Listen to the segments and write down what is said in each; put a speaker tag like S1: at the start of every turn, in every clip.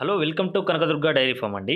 S1: Hello welcome to Kanakadurga dairy farm అండి.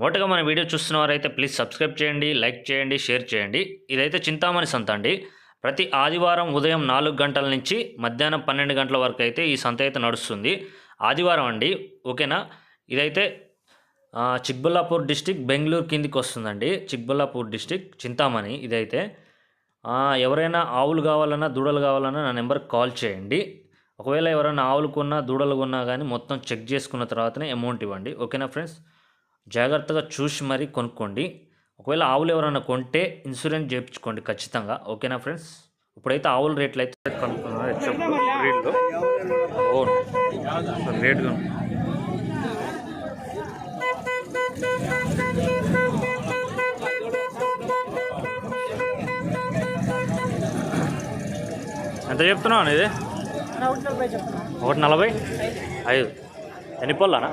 S1: మొదటగా మన వీడియో చూస్తున్నవారైతే ప్లీజ్ సబ్స్క్రైబ్ చేయండి లైక్ చేయండి షేర్ చేయండి. ఇదైతే చింతామణి సంత అండి. ప్రతి ఆదివారం ఉదయం నాలుగు గంటల నుంచి మధ్యాహ్నం పన్నెండు గంటల వరకు అయితే ఈ సంత అయితే నడుస్తుంది. ఆదివారం అండి ఓకేనా? ఇదైతే చిక్బుల్లాపూర్ చిక్బల్లాపూర్ డిస్టిక్ బెంగళూరు కిందికి వస్తుందండి. చిక్బల్లాపూర్ డిస్టిక్ చింతామణి ఇదైతే. ఎవరైనా ఆవులు కావాలన్నా దూడలు కావాలన్నా నా నెంబర్కి కాల్ చేయండి. ఒకవేళ ఎవరైనా ఆవులు కొన్నా దూడలు కొన్నా కానీ మొత్తం చెక్ చేసుకున్న తర్వాతనే అమౌంట్ ఇవ్వండి. ఓకేనా ఫ్రెండ్స్? జాగ్రత్తగా చూసి మరీ కొనుక్కోండి. ఒకవేళ ఆవులు ఎవరైనా కొంటే ఇన్సూరెన్స్ చేయించుకోండి ఖచ్చితంగా. ఓకేనా ఫ్రెండ్స్? ఇప్పుడైతే ఆవుల రేట్లు అయితే రేట్ ఎంత చెప్తున్నావు ఇది ఒకటి నలభై ఐదు. ఎన్ని పళ్ళనా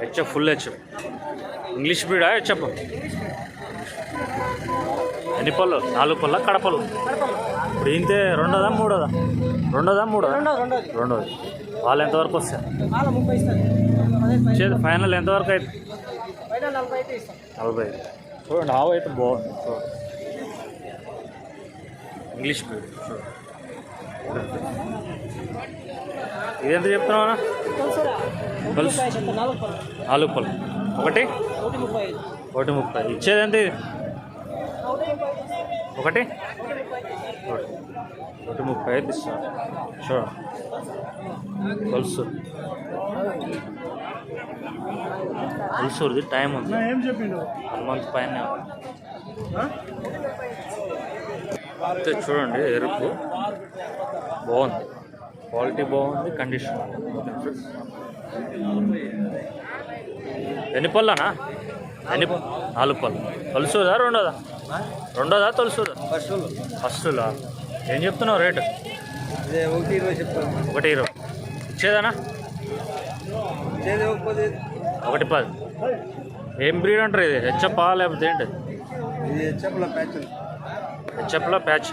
S1: హెచ్ఎఫ్ ఫుల్ హెచ్ఎఫ్ ఇంగ్లీష్ బ్రీడా హెచ్ఎఫ్ ఎన్ని పళ్ళు నాలుగు పళ్ళ కడపలు ఇప్పుడు ఇంతే రెండోదా మూడోదా? రెండోదా మూడోదా? రెండోది వాళ్ళు ఎంతవరకు వస్తారు ఫైనల్. ఎంతవరకు అయితే? నలభై చూడండి ఆవు అయితే బాగుంది. చూడండి ఇంగ్లీష్ బ్రీడ్ చూడండి ఇదెంత చెప్తున్నావా నాలుగు పళ్ళు ఒకటి? ఒకటి ముప్పై ఇచ్చేది ఎంత ఇది? ఒకటి ఒకటి? ముప్పై అయితే ఇస్తాను చూడండి తెలుసు తెలుసుది టైం ఉంది.
S2: ఏం చెప్పిండు?
S1: వన్ మంత్ పైన. అయితే చూడండి ఎరుపు. బాగుంది. క్వాలిటీ బాగుంది కండిషన్ ఎన్ని పళ్ళనా? ఎన్ని నాలుగు పళ్ళు. తొలుసుదా రెండోదా? రెండోదా తొలుసుదా? ఫస్టులా. ఏం చెప్తున్నావు రేటు?
S2: ఒకటి ఇరవై. చెప్తాను
S1: ఒకటి ఇరవై ఇచ్చేదానా? ఒకటి పది. ఏం బ్రీడ్ అంటారు ఇది? హెచ్చప్పా లేకపోతే ఏంటి
S2: ఇది ప్యాచ్
S1: హెచ్చప్లా ప్యాచ్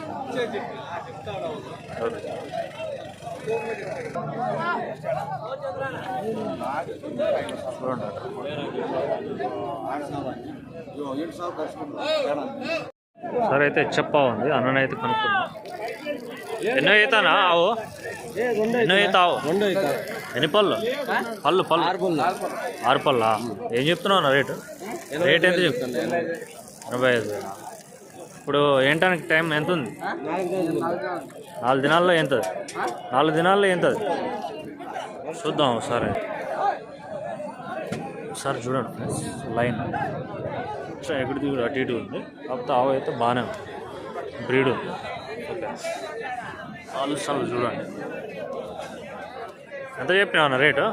S1: సరే అయితే చెప్పా ఉంది. అన్ననైతే కనుక్కున్నా ఎన్నో అవుతానా ఆవు? ఎన్నో అవుతావు ఎన్ని పళ్ళు? పళ్ళు పళ్ళు. ఆరు పళ్ళా? ఏం చెప్తున్నావు అన్న రేటు? రేట్ ఎంత చెప్తాను ఎనభై ఐదు వేలా? ఇప్పుడు ఏంటానికి టైం ఎంత ఉంది
S2: నాలుగు రోజులు
S1: నాలుగు దినాల్లో ఎంత నాలుగు దినాల్లో ఎంత చూద్దాం ఒకసారి. ఒకసారి చూడండి లైన్. ఎగుడు దిగుడు? అటు ఇటు ఉంది. కాకపోతే ఆవు అయితే బాగానే ఉంది. బ్రీడ్ ఉంది. ఓకే. ఆలోచనలు చూడండి. ఎంత చెప్పినావు రేటు?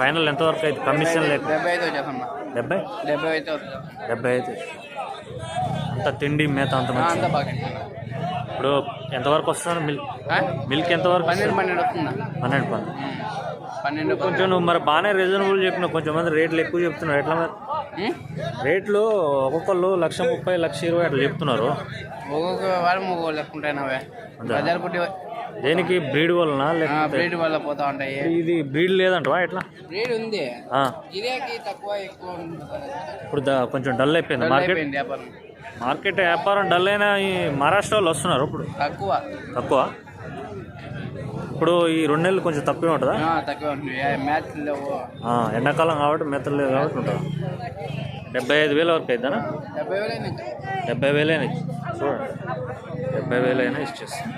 S1: ఫైనల్ ఎంతవరకు అయితే? కమిషన్ లేక
S3: డెబ్బై
S1: డెబ్బై?
S3: డెబ్బై అయితే వస్తుంది
S1: డెబ్బై అయితే అంత తిండి మేత అంత
S3: బాగా
S1: ఇప్పుడు ఎంతవరకు వస్తున్నారు మిల్క్? మిల్క్ ఎంతవరకు
S3: పన్నెండు పన్నెండు వస్తుందా?
S1: పన్నెండు పన్నెండు.
S3: పన్నెండు
S1: కొంచెం నువ్వు మరి బాగానే రీజనబుల్ చెప్పినావు. కొంచెం మంది రేట్లు ఎక్కువ చెప్తున్నారు. ఎట్లా మరి? రేట్లు ఒక్కొక్కళ్ళు లక్ష ముప్పై లక్ష ఇరవై అట్లా చెప్తున్నారు.
S3: ఒక్కొక్క వారం ఒక్కొక్క లెక్క ఉంటాయి. బజార్ పుట్టి
S1: దేనికి? బ్రీడ్ వలన?
S3: బ్రీడ్ వల్ల పోతా ఉంటాయి.
S1: ఇది బ్రీడ్ లేదంటవా ఎట్లా?
S3: బ్రీడ్ ఉంది.
S1: ఆ,
S3: గిరాకీ తక్కువ ఎక్కువ ఉంటుంది.
S1: ఇప్పుడు కొంచెం డల్ అయిపోయింది మార్కెట్? మార్కెట్ వ్యాపారం డల్ అయినా ఈ మహారాష్ట్ర వాళ్ళు వస్తున్నారు ఇప్పుడు?
S3: తక్కువ.
S1: తక్కువ? ఇప్పుడు ఈ రెండు నెలలు కొంచెం తక్కువే ఉంటుందా?
S3: తక్కువ
S1: ఎండాకాలం కాబట్టి మెత్తలు లేదు కాబట్టి ఉంటుంది? డెబ్బై ఐదు వేల వరకు అయిద్దానా?
S3: డెబ్బై వేలు అయింది ఇంకా.
S1: డెబ్బై వేలైనా చూడండి డెబ్బై వేలైనా ఇచ్చేస్తాం.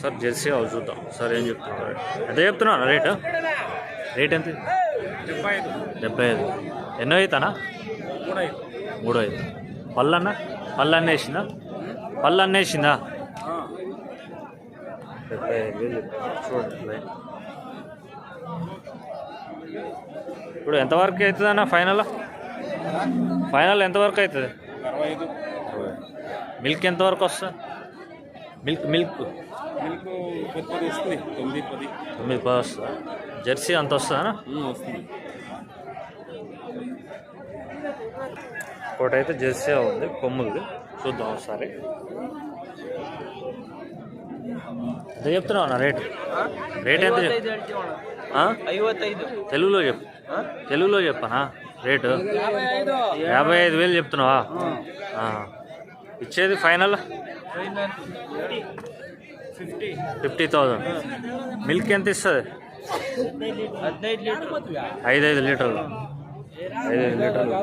S1: సార్ జెర్సీ అవి చూద్దాం. సార్ ఏం చెప్తున్నారు? ఎంత చెప్తున్నాను రేటు? రేట్ ఎంత? డెబ్బై ఐదు. ఎన్నో అవుతానా మూడో ఐదు పళ్ళన్నా? పళ్ళు అన్నేసిందా పళ్ళు అన్నేసిందా డెబ్బై ఐదు. చూడండి. ఇప్పుడు ఎంతవరకు అవుతుంది అన్న ఫైనల్? ఫైనల్ ఎంతవరకు అవుతుంది? మిల్క్ ఎంతవరకు వస్తుంది? Milk milk.
S2: మిల్క్ వస్తుంది తొమ్మిది పది.
S1: తొమ్మిది పది వస్తుందా? జెర్సీ అంత వస్తుందా?
S2: వస్తుంది.
S1: ఒకటైతే జెర్సీ ఉంది కొమ్ములు చూద్దాం ఒకసారి. ఎంత చెప్తున్నావు అన్న రేట్? రేట్ ఎంత తెలుగులో చెప్పు. తెలుగులో చెప్పనా? రేటు? యాభై ఐదు. వేలు చెప్తున్నావా? ఇచ్చేది ఫైనల్? ఫిఫ్టీ థౌజండ్ మిల్క్ ఎంత ఇస్తుంది?
S3: ఐదు
S1: ఐదు లీటర్లు. ఐదు ఐదు లీటర్లు.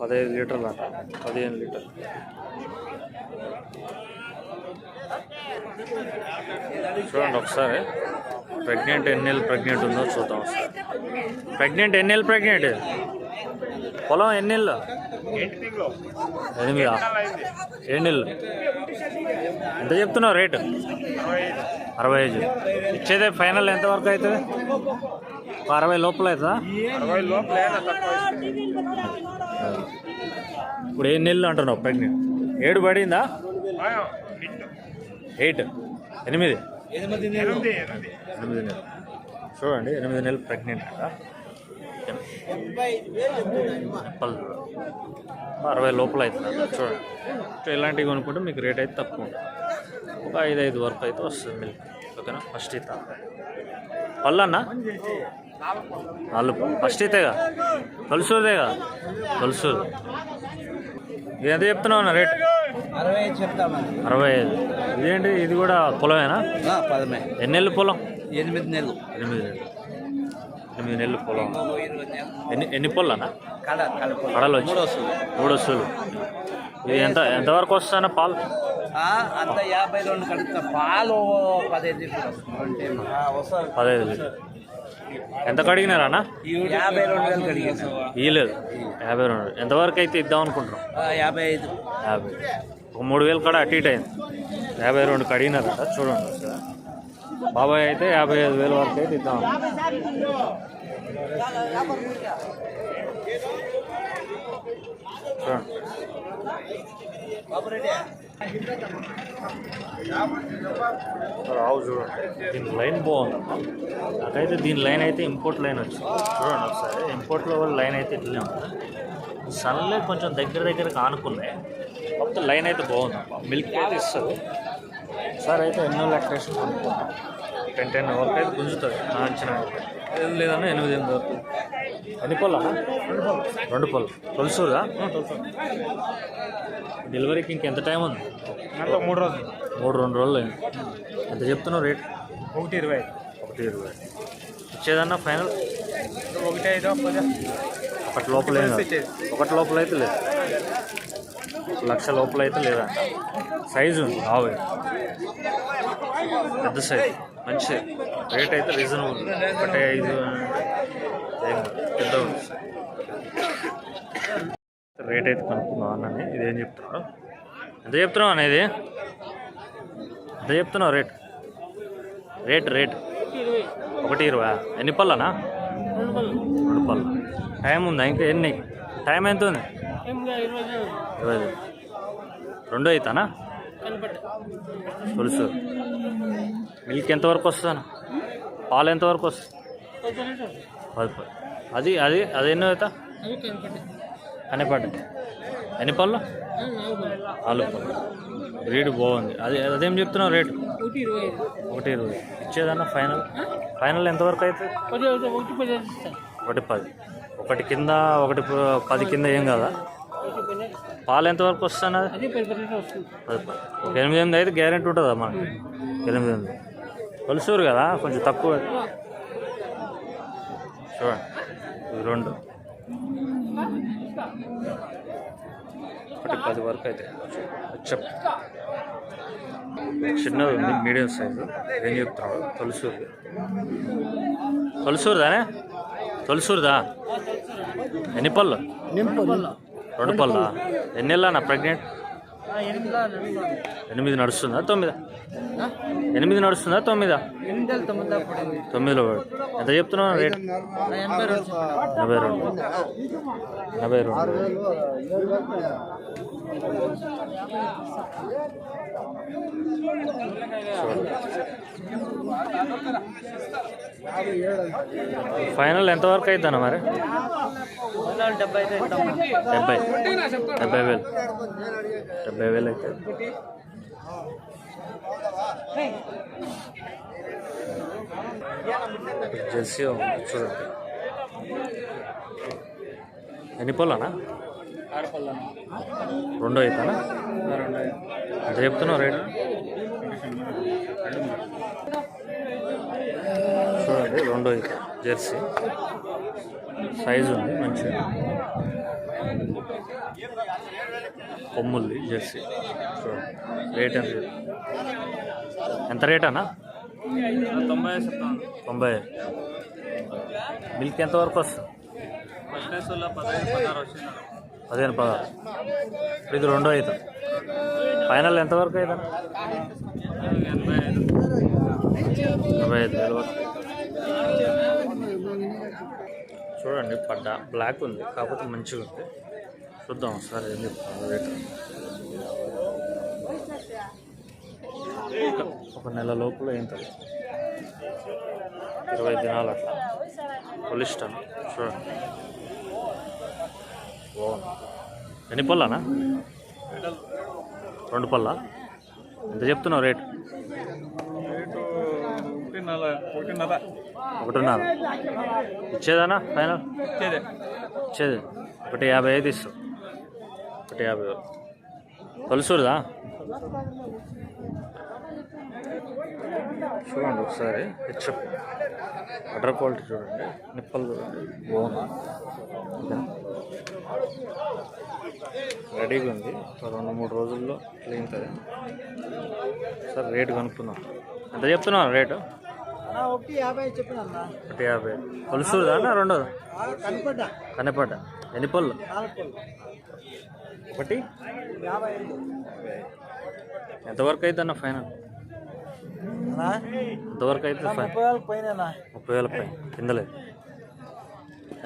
S1: పదహైదు లీటర్లు అంట. పదిహేను లీటర్లు. చూడండి ఒకసారి. ప్రెగ్నెంట్ ఎన్ని నెలలు ప్రెగ్నెంట్ ఉందో చూద్దాం ఒకసారి. ప్రెగ్నెంట్ ఎన్ని నెలలు ప్రెగ్నెంట్ పొలం ఎన్ని నెలలు ఎనిమిదా? ఏడు నెలలు ఎంత చెప్తున్నావు రేటు? అరవై ఐదు. ఇచ్చేదే ఫైనల్ ఎంతవరకు అవుతుంది? ఒక అరవై లోపల అవుతుందా? ఇప్పుడు ఏడు నెలలు అంటున్నావు ప్రెగ్నెంట్ ఏడు పడిందా? ఎయిట్? ఎనిమిది? ఎనిమిది నెలలు. చూడండి ఎనిమిది నెలలు ప్రెగ్నెంట్ అంట. అరవై లోపల అవుతుంది చూడండి. ఇలాంటివి కొనుక్కుంటే మీకు రేట్ అయితే తక్కువ ఉంటుంది. ఒక ఐదు ఐదు వరకు అయితే వస్తుంది మిల్క్ ఓకేనా? ఫస్ట్ ఇత పళ్ళన్నా? నాలుగు. ఫస్ట్ తొలుసూరుదేగా తొలుసూరు ఇది ఎంత చెప్తున్నావు అన్న రేట్
S3: అరవై ఐదు చెప్తామని
S1: అరవై ఐదు. ఇదేంటి? ఇది కూడా పొలమేనా?
S3: పదమే.
S1: ఎన్ని నెలలు పొలం?
S3: ఎనిమిది నెలలు.
S1: ఎనిమిది నెలలు. ఎనిమిది నెలలు పొలం. ఎన్ని ఎన్ని పొలనా? కడలు వచ్చి. మూడు వస్తువులు ఇది ఎంత ఎంతవరకు వస్తానా పాలు?
S3: అంత యాభై రెండు కడుగుతా. పాలు పదహైదు లీటర్లు
S1: పదహైదు లీటర్ ఎంత కడిగినారా అన్న
S3: యాభై రెండు వేలు కడిగేసాం
S1: ఇయ్యలేదు యాభై రెండు. ఎంతవరకు అయితే ఇద్దాం అనుకుంటున్నాం
S3: యాభై ఐదు.
S1: యాభై. ఒక మూడు వేలు కూడా అటు ఇటు అయింది. యాభై రెండు కడిగినారట చూడండి బాబాయ్ అయితే యాభై ఐదు వేల వరకు అయితే ఇద్దాం. రావు చూడండి. దీని లైన్ బాగుంది. నాకైతే దీని లైన్ అయితే ఇంపోర్ట్ లైన్ వచ్చింది. చూడండి ఒకసారి. ఇంపోర్ట్లో లైన్ అయితే ఇట్లనే ఉంటుంది సన్లే కొంచెం దగ్గర దగ్గరకు ఆనుకున్నాయి. కాకపోతే లైన్ అయితే బాగుంది. మిల్క్ అయితే ఇస్తుంది సార్ అయితే ఎన్నో లెక్టేషన్ అనుకుంటాం టెన్ టెన్ వరకు అయితే గుంజుతుంది నా అంచనా ఏం లేదన్నా ఎనిమిది ఎనిమిది వరకు. ఎన్ని పళ్ళు రెండు పళ్ళు తొలుసుగా డెలివరీకి ఇంకెంత టైం ఉంది?
S2: మూడు రోజులు.
S1: మూడు రెండు రోజులు అయింది. ఎంత చెప్తున్నావు రేట్?
S2: ఒకటి ఇరవై.
S1: ఒకటి ఇరవై. ఇచ్చేదన్నా ఫైనల్?
S2: ఒకటి ఐదు పది
S1: ఒకటి లోపల ఒకటి లోపల అయితే లేదు. లక్ష లోపల అయితే లేదా సైజు ఉంది ఆవు పెద్ద సైజ్ మంచి. రేట్ అయితే రీజనబుల్ ఒకటి ఐదు పెద్ద ఉంది. రేట్ అయితే కనుక్కున్నావు అన్నని ఇదేం చెప్తున్నావు ఎంత చెప్తున్నావు అన్న ఇది? ఎంత చెప్తున్నావు రేట్ రేట్ రేట్ ఒకటి ఇరవై. ఎన్ని పళ్ళనా? రెండు పళ్ళు. టైం ఉందా ఇంకా ఎన్ని? టైం ఎంత ఉంది ఇరవై. రెండు అవుతానా పులుసు. మిల్క్ ఎంతవరకు వస్తుందన్న? పాలు ఎంతవరకు వస్తుంది పది పది. అది అది అది ఎన్నో అవుతా కనిపడ్డ. ఎన్ని పళ్ళు నాలుగు పళ్ళు రేటు బాగుంది. అది అదేం చెప్తున్నావు రేటు? ఒకటి ఇరవై ఇచ్చేదన్న ఫైనల్? ఫైనల్ ఎంతవరకు అవుతుంది ఒకటి పది. ఒకటి కింద ఒకటి పది కింద ఏం కదా? పాలు ఎంతవరకు వస్తుంది ఒక ఎనిమిది ఎనిమిది అయితే గ్యారెంటీ ఉంటుందా మనకి? ఎనిమిది ఎనిమిది. కొలుసూరు కదా కొంచెం తక్కువ. చూడండి రెండు. ఒకటి పది వరకు అయితే. చెప్. చిన్నది ఉంది మీడియం సైజు. ఏం చెప్తున్నాడు తొలిసూరు తొలిసూరుదానే తొలిసూరుదా ఎన్ని పళ్ళు? రెండు పళ్ళ? ఎన్ని ప్రెగ్నెంట్? ఎనిమిది నడుస్తుందా. తొమ్మిదా? ఎనిమిది నడుస్తుందా? తొమ్మిదా?
S3: పడింది.
S1: తొమ్మిదిలో పడు. ఎంత చెప్తున్నావు? రేట్?
S3: ఎనభై రెండు.
S1: ఎనభై రెండు. ఎనభై రెండు. ఫైనల్ ఎంతవరకు అవుతుందన్న మరి?
S3: డెబ్బై
S1: డెబ్బై. డెబ్బై వేలు. డెబ్బై వేలు అయితే. జెర్సీ ఉంది, చూడండి. ఎన్ని పళ్ళనా? రెండో అవుతానా
S2: రెండు
S1: ఎంత చెప్తున్నావు రేటు? చూడండి రెండో అయితే జెర్సీ. సైజు ఉంది మంచిగా కొమ్ముల్ది జెర్సీ. చూడండి రేట్ ఎంత ఎంత రేట్ అన్నా
S2: తొంభై. చెప్తాను
S1: తొంభై మిల్క్ ఎంత వరకు వస్తుంది?
S2: ఫస్ట్
S1: పదిహేను పదహారు. ఇప్పుడు ఇది రెండో అవుతుంది ఫైనల్ ఎంత వరకు అవుతుంది
S2: ఎనభై ఐదు
S1: ఇరవై ఐదు వేలు వరకు. చూడండి పడ్డ బ్లాక్ ఉంది కాకపోతే మంచిగా ఉంది చూద్దాం ఒకసారి ఏం చెప్తాను రేట్. ఒక- నెల లోపల ఏంటది? ఇరవై దినాలు అట్లా. పొలిస్టన్ చూడండి. బాగుంది. ఎన్ని పళ్ళనా? రెండు పళ్ళ? ఎంత చెప్తున్నావు రేటు?
S2: ఒకటిన్నర
S1: ఇచ్చేదానా ఫైనల్?
S2: ఇచ్చేదే.
S1: ఇచ్చేది. ఒకటి యాభై ఐదు ఇస్తాం. ఒకటి యాభై. తొలసూరుదా చూడండి ఒకసారి. హెచ్ఎఫ్ అటర్ క్వాలిటీ చూడండి. నిప్పలు చూడండి. బాగుంది? రెడీగా ఉంది. ఒక రెండు మూడు రోజుల్లో క్లీన్తుంది సార్ రేటు కనుక్కుందాం. ఎంత చెప్తున్నావు రేటు
S3: ఒకటి యాభై చెప్పిన
S1: ఒకటి యాభై. రెండోదా?
S3: కనపడ్డా.
S1: ఎన్ని పళ్ళు? ఒకటి? ఎంతవరకు అయితే అన్న ఫైనల్ ఎంతవరకు అయితే
S3: ముప్పై పైన
S1: ముప్పై వేల పైన. కిందలేదు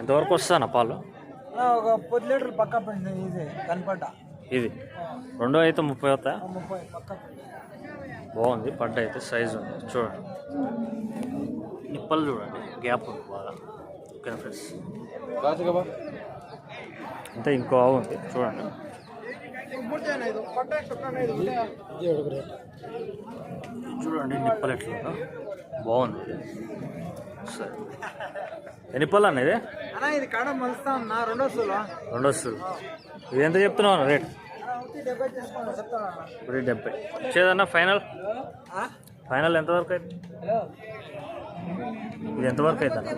S1: ఎంతవరకు వస్తానా పాలు?
S3: ఒక పది లీటర్లు పక్క పడింది ఇది కనపడ్డా.
S1: ఇది? రెండో అయితే ముప్పై అవుతా?
S3: ముప్పై పక్క
S1: బాగుంది పడ్డ అయితే సైజు ఉంది. చూడండి. నిప్పలు చూడండి గ్యాప్ ఉంది బాగా. Okay friends? అంటే ఇంకో ఆవు ఉంది చూడండి. చూడండి నిప్పలు ఎట్లుందో బాగుంది. సరే ఎన్ని పళ్ళు అన్న ఇది
S3: అన్నా ఇది కాడ మలుస్తా ఉన్నా రెండో సూలో.
S1: రెండో ఇది ఎంత చెప్తున్నావు అన్న రేట్?
S3: ఒకటి డెబ్బై
S1: వచ్చేదన్న ఫైనల్? ఫైనల్ ఎంతవరకు అయితే ఇది ఎంతవరకు అయితే అన్న?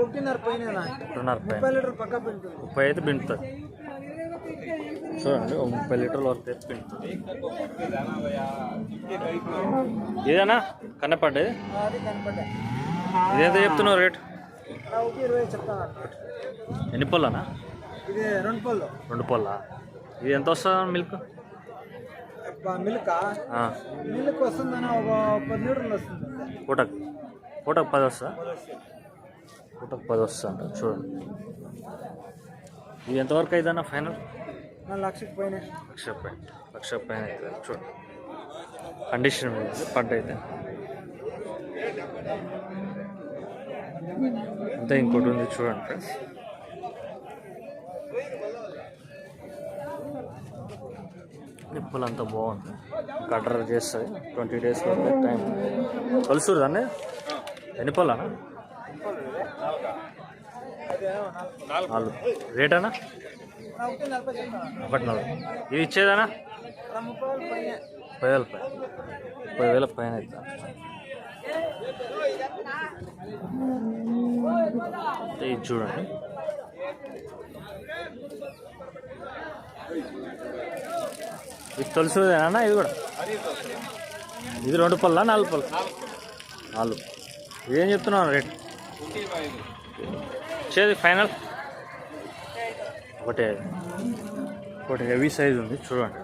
S3: ఒకటిన్నర పైన
S1: ఒకటిన్నర పైన
S3: ముప్పై
S1: అయితే పిండుతుంది. చూడండి ఒక ముప్పై లీటర్ల వరకు పిండుతుంది ఇదేనా?
S3: కనపడ్డా
S1: ఇదెంత చెప్తున్నావు రేట్? ఎన్ని పళ్ళనా
S3: రెండు పళ్ళు
S1: రెండు పళ్ళ ఇది ఎంత వస్తుంది మిల్క్?
S3: మిల్క్? మిల్క్ వస్తుందన్న ఒక పది లీటర్లు వస్తుంది.
S1: పూటకు? పూటకు పది వస్తుందా? పూటకు పది వస్తుంది? అంట చూడండి. ఇది ఎంతవరకు అవుతుందన్న ఫైనల్?
S3: లక్షకి పైన
S1: లక్ష పైన లక్ష పైన అవుతుంది చూడండి కండిషన్ పడ్డ అయితే. అంతే ఇంకోటి ఉంది చూడండి ఫ్రెండ్స్. నిప్పులు అంతా బాగుంది. కటర్ చేస్తుంది. ట్వంటీ డేస్ వరకు టైం. కొలుసురు దాన్ని ఎన్ని పళ్ళనా? నాలుగు. రేటనా
S3: ఒకటి నలభై.
S1: నాలుగు ఇది ఇచ్చేదానా
S3: నా ముప్పై పైన
S1: వేల పై ముప్పై వేల పైన ఇది చూడండి. ఇది తొలిసిదేనా ఇది కూడా? ఇది రెండు పళ్ళ నాలుగు పళ్ళు? నాలుగు. ఇదేం చెప్తున్నావు రేట్? చేది ఫైనల్? ఒకటే. ఒకటి హెవీ సైజ్ ఉంది చూడండి.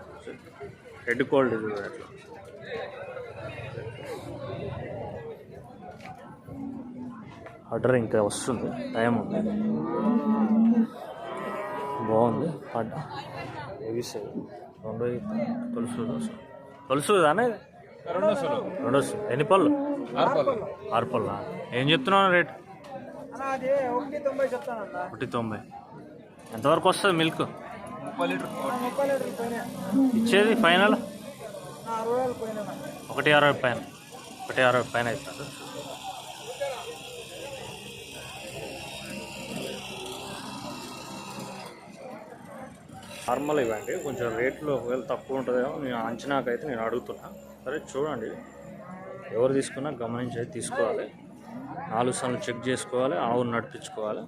S1: రెడ్ కోల్డ్ అట్లా. ఆర్డర్ ఇంకా వస్తుంది టైం ఉంది. బాగుంది పడ్డ. Heavy size. రెండో తొలుసు తొలుసు దానే?
S2: రెండో
S1: ఎన్ని పళ్ళు?
S2: ఆరు పళ్ళు.
S1: ఆరు పళ్ళ? ఏం చెప్తున్నావు రేట్?
S3: ఒకటి తొంభై
S1: ఎంతవరకు వస్తుంది మిల్క్ ఇచ్చేది ఫైనల్ ఒకటి అరవై పైన. ఒకటి అరవై పైన అవుతుంది నార్మల్ ఇవ్వండి. కొంచెం రేట్లు ఒకవేళ తక్కువ ఉంటుందేమో నేను అంచనాకైతే నేను అడుగుతున్నా. సరే చూడండి. ఎవరు తీసుకున్నా గమనించి తీసుకోవాలి. నాలుగు సార్లు చెక్ చేసుకోవాలి ఆవును నడిపించుకోవాలి.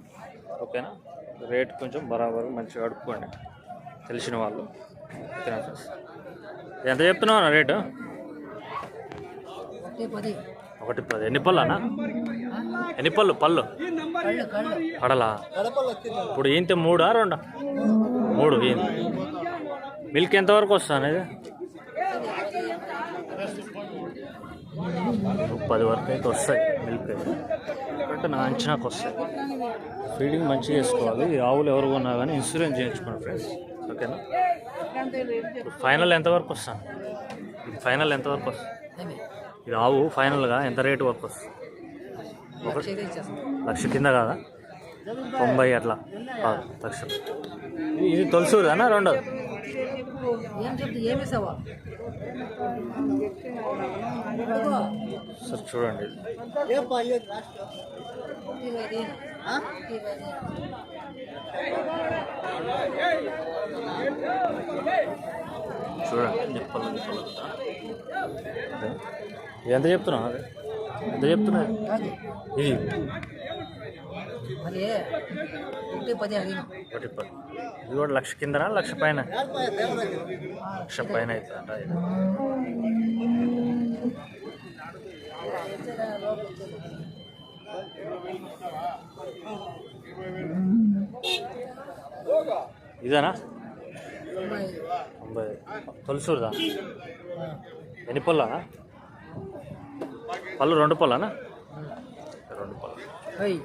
S1: ఓకేనా? రేట్ కొంచెం బరాబర్ మంచిగా అడుక్కోండి. తెలిసిన వాళ్ళు. ఓకేనా ఫ్రెండ్స్ ఎంత చెప్తున్నావు రేటు? ఒకటి పది. ఎన్ని పళ్ళు అన్న ఎన్ని పళ్ళు? పళ్ళు? పడలా? ఇప్పుడు ఏంటి మూడా రెండా? మూడు ఏంటి మిల్క్ ఎంతవరకు వస్తుంది ఇది పది వరకు అయితే వస్తాయి. మిల్క్ అయితే నా అంచనాకు వస్తాయి. ఫీడింగ్ మంచిగా చేసుకోవాలి ఈ ఆవులు ఎవరు కొన్నా కానీ ఇన్సూరెన్స్ చేయించుకోండి ఫ్రెండ్స్. ఓకేనా? ఫైనల్ ఎంతవరకు వస్తాను? ఫైనల్ ఎంతవరకు వస్తుంది ఇది ఆవు ఫైనల్గా ఎంత రేటు వరకు వస్తుంది?
S4: ఒక
S1: లక్ష కింద కాదా? తొంభై అట్లా. కాదు లక్ష. ఇది- తొలసూరుదానా రెండోది?
S4: ఏం చెప్తే ఏమి
S1: సరే చూడండి. చూడండి నిప్పలు నిప్పలు ఎంత చెప్తున్నావు? అదే? ఎంత చెప్తున్నా ఇది.
S4: ఒకటి పది
S1: ఒకటి పది. ఇది కూడా లక్ష కిందనా లక్ష పైన? లక్ష పైన అవుతుందంట ఇది ఇదేనా
S4: తొంభై
S1: తొంభై తొలసూరుదా ఎన్ని పళ్ళనా పళ్ళు రెండు పళ్ళనా రెండు పళ్ళు
S4: ఐదు